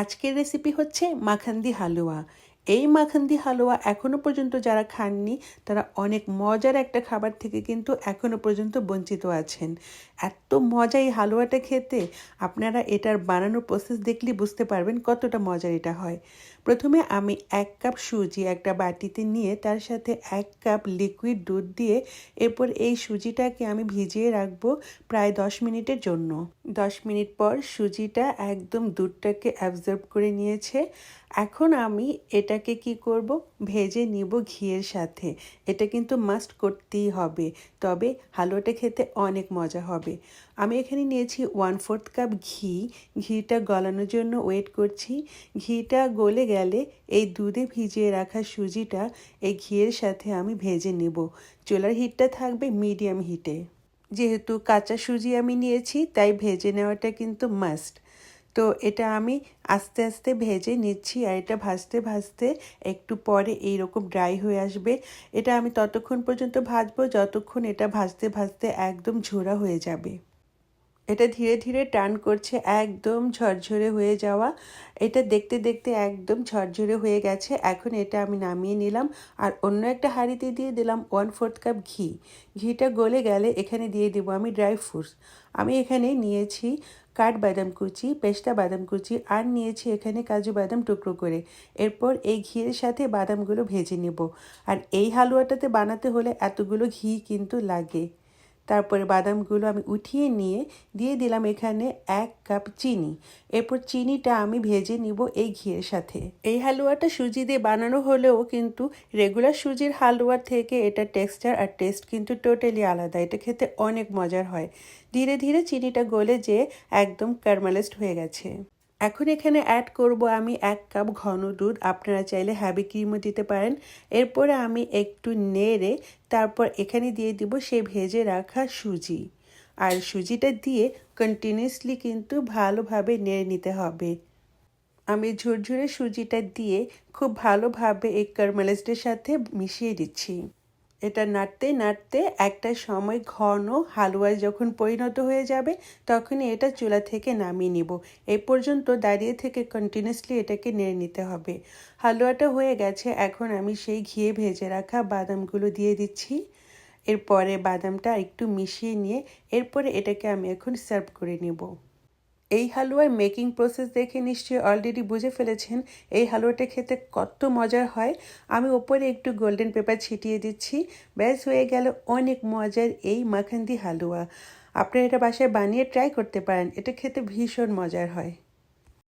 আজকের রেসিপি হচ্ছে মাখান্দি হালুয়া। এই মাখান্দি হালুয়া এখনও পর্যন্ত যারা খাননি, তারা অনেক মজার একটা খাবার থেকে কিন্তু এখনও পর্যন্ত বঞ্চিত আছেন। এত মজা এই হালুয়াটা খেতে, আপনারা এটার বানানোর প্রসেস দেখলে বুঝতে পারবেন কতটা মজার এটা হয়। প্রথমে আমি এক কাপ সুজি একটা বাটিতে নিয়ে তার সাথে এক কাপ লিকুইড দুধ দিয়ে এরপর এই সুজিটাকে আমি ভিজিয়ে রাখব প্রায় দশ মিনিটের জন্য। দশ মিনিট পর সুজিটা একদম দুধটাকে অ্যাবজর্ব করে নিয়েছে। এখন আমি এটাকে কি করব? ভেজে নিব ঘিয়ের সাথে। এটা কিন্তু মাস্ট করতেই হবে। তবে হালুয়াটা খেতে অনেক মজা হবে। আমি এখানে নিয়েছি ওয়ান ফোর্থ কাপ ঘি। ঘিটা গলানোর জন্য ওয়েট করছি। ঘিটা গলে গেলে এই দুধে ভিজিয়ে রাখা সুজিটা এই ঘিয়ের সাথে আমি ভেজে নেব। চুলার হিটটা থাকবে মিডিয়াম হিটে যেহেতু কাঁচা সুজি আমি নিয়েছি, তাই ভেজে নেওয়াটা কিন্তু মাস্ট তো এটা আমি আস্তে আস্তে ভেজে নিচ্ছি আর এটা ভাজতে ভাজতে একটু পরে এই রকম ড্রাই হয়ে আসবে। এটা আমি ততক্ষণ পর্যন্ত ভাজবো, যতক্ষণ এটা ভাজতে ভাজতে একদম ঝোড়া হয়ে যাবে। এটা ধীরে ধীরে টান করছে, একদম ঝরঝরে হয়ে যাওয়া। এটা দেখতে দেখতে একদম ঝরঝরে হয়ে গেছে। এখন এটা আমি নামিয়ে নিলাম। আর অন্য একটা হাঁড়িতে দিয়ে দিলাম ওয়ান ফোর্থ কাপ ঘি। ঘিটা গলে গেলে এখানে দিয়ে দেবো আমি ড্রাই ফ্রুটস আমি এখানে নিয়েছি কাঠ বাদাম কুচি, পেস্তা বাদাম কুচি আর নিয়েছি এখানে কাজু বাদাম টুকরো করে। এরপর এই ঘিয়ের সাথে বাদামগুলো ভেজে নেব। আর এই হালুয়াটাতে বানাতে হলে এতগুলো ঘি কিন্তু লাগে। তারপরে বাদামগুলো আমি উঠিয়ে নিয়ে দিয়ে দিলাম এখানে এক কাপ চিনি। এরপর চিনিটা আমি ভেজে নিব এই ঘিয়ের সাথে। এই হালুয়াটা সুজি দিয়ে বানানো হলেও কিন্তু রেগুলার সুজির হালুয়ার থেকে এটা টেক্সচার আর টেস্ট কিন্তু টোটালি আলাদা। এটা খেতে অনেক মজার হয়। ধীরে ধীরে চিনিটা গলে যে একদম কারমালাইজড হয়ে গেছে। এখন এখানে অ্যাড করব আমি এক কাপ ঘন দুধ। আপনারা চাইলে হ্যাবি ক্রিমও দিতে পারেন। এরপরে আমি একটু নেড়ে তারপর এখানে দিয়ে দিব সে ভেজে রাখা সুজি। আর সুজিটা দিয়ে কন্টিনিউসলি কিন্তু ভালোভাবে নেড়ে নিতে হবে। আমি ঝুরঝুরে সুজিটা দিয়ে খুব ভালোভাবে এই কারমালাইজডের সাথে মিশিয়ে দিচ্ছি। এটা নাড়তে নাড়তে একটা সময় ঘন হালুয়ায় যখন পরিণত হয়ে যাবে, তখনই এটা চুলা থেকে নামিয়ে নিব। এ পর্যন্ত দাঁড়িয়ে থেকে কন্টিনিউসলি এটাকে নেড়ে নিতে হবে। হালুয়াটা হয়ে গেছে, এখন আমি সেই ঘিয়ে ভেজে রাখা বাদামগুলো দিয়ে দিচ্ছি। এরপরে বাদামটা একটু মিশিয়ে নিয়ে, এরপরে এটাকে আমি এখন সার্ভ করে নেব। এই হালুয়ার মেকিং প্রসেস দেখে নিশ্চয়ই অলরেডি বুঝে ফেলেছেন এই হালুয়াটা খেতে কত মজার হয়। আমি ওপরে একটু গোল্ডেন পেপার ছিটিয়ে দিচ্ছি। ব্যাস, হয়ে গেল অনেক মজার এই মাখান্দি হালুয়া। আপনারা এটা বাসায় বানিয়ে ট্রাই করতে পারেন। এটা খেতে ভীষণ মজার হয়।